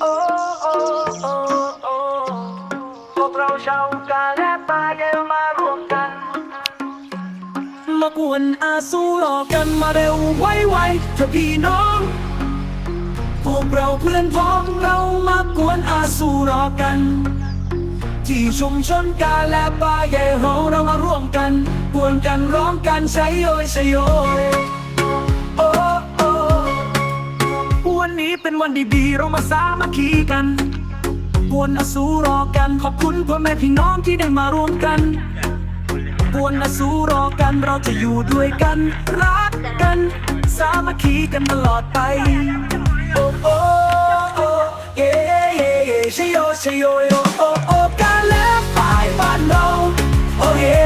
โอ้เราชาวกาแลปาเมารวมกันมากวนอาสูรอกันมาเร็วไวๆเถอะพี่น้อง พวกเราเพื่อนพ้องเรามากวนอาสูรอกันที่ชุมชนกาและปาเยโฮเรามาร่วมกันกวนกันร้องกันใช้โยยใช้โยยโอ้วันดีๆเรามาสามัคคีกันปวนอสูรอกัน ขอบคุณพ่อแม่พี่น้องที่ได้มารวมกันปวนอสูรอกันเราจะอยู่ด้วยกันรักกัน สามัคคีกันตลอดไปโอ้โอ้โอ้เย่เย่เย่ชโยชโยโยโอ้โอ้การและฝ่ายบ้านเราโอ้เย่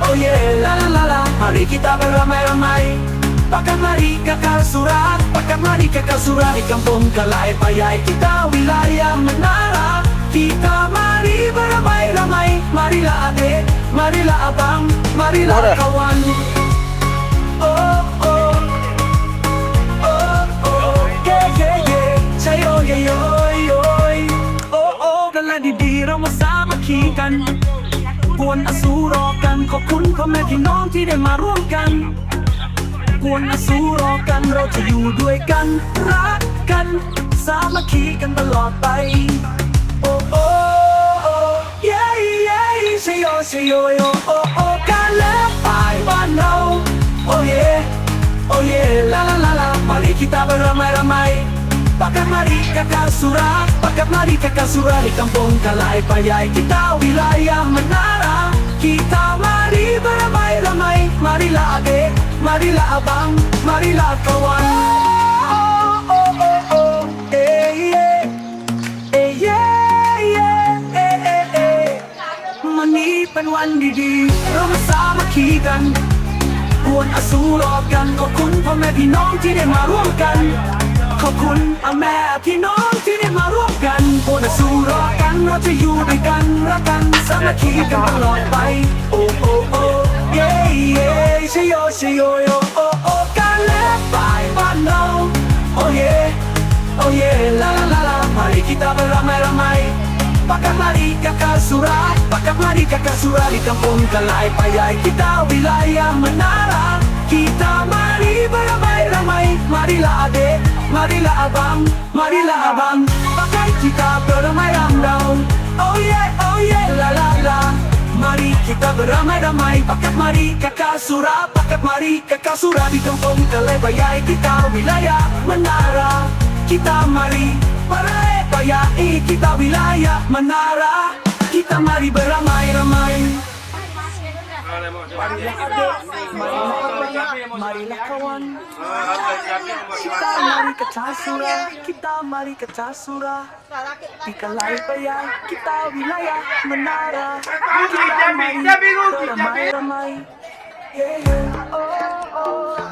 โอ้เย่ลาลาลาลาฮาริกิตาเปรำไมรำไม Baka marikakasurat Baka marikakasurat Ikampong kalay payay Kita wilaya menara Kita mari beramai-ramai Marilah adik Marilah abang Marilah kawan Oh oh Oh oh Yeah yeah yeah Sayo yeah yo yo Oh oh Kala di di เรามาสามัคคีกันกวนอสูรอกันขอบคุณพ่อแม่พี่น้องที่ได้มาร่วมกันกวนมาสู้รอกันเราจะอยู่ด้วยกันรักกันสามัคคีกันตลอดไปโอ้โอ้โอ้เย้เย้ชโยชโยโยโอ้โอ้การและฝ่ายบ้านเราโอ้เย่โอ้เย่ลาลาลาลามาริคิตาบรามายรามาย Pakat มา r i kakak surat p a k a มา a r i kakak surat Di kampung kalai payai k ว t a w i l a y า h m e n a า a Kita mari berbagi m a r i l a abang, m a r i l a kawan มันนี้เป็นวันดีๆเราสามัคคีกันกวนอสูรอกัน ขอบคุณพ่อแม่พี่น้องที่ได้มาร่วมกัน ขอบคุณอาแม่พี่น้องที่ได้มาร่วมกันกวรอสูรอบกันเราจะอยู่ด้วยกันรักกันสามัคคีกันตลอดไป kita beramai-ramai Pakat mari kakak surat Pakat mari kakak surat di kampung kalai Payai kita wilayah menara Kita mari beramai-ramai Marilah adek, marilah abang, marilah abang Pakai kita beramai-ramai Oh yeah, oh yeah, la la la Mari kita beramai-ramai Pakat mari kakak surah Pakat mari kakak surah Di kampung kalai payai kita wilayah menara Kita mari para Bayai kita wilayah menara Kita mari beramai-ramai Marilah kawan Kita mari ke Casura Kita mari ke Casura Di Kalaipaya Kita wilayah menara Kita mari beramai-ramai Yeah, yeah, oh, oh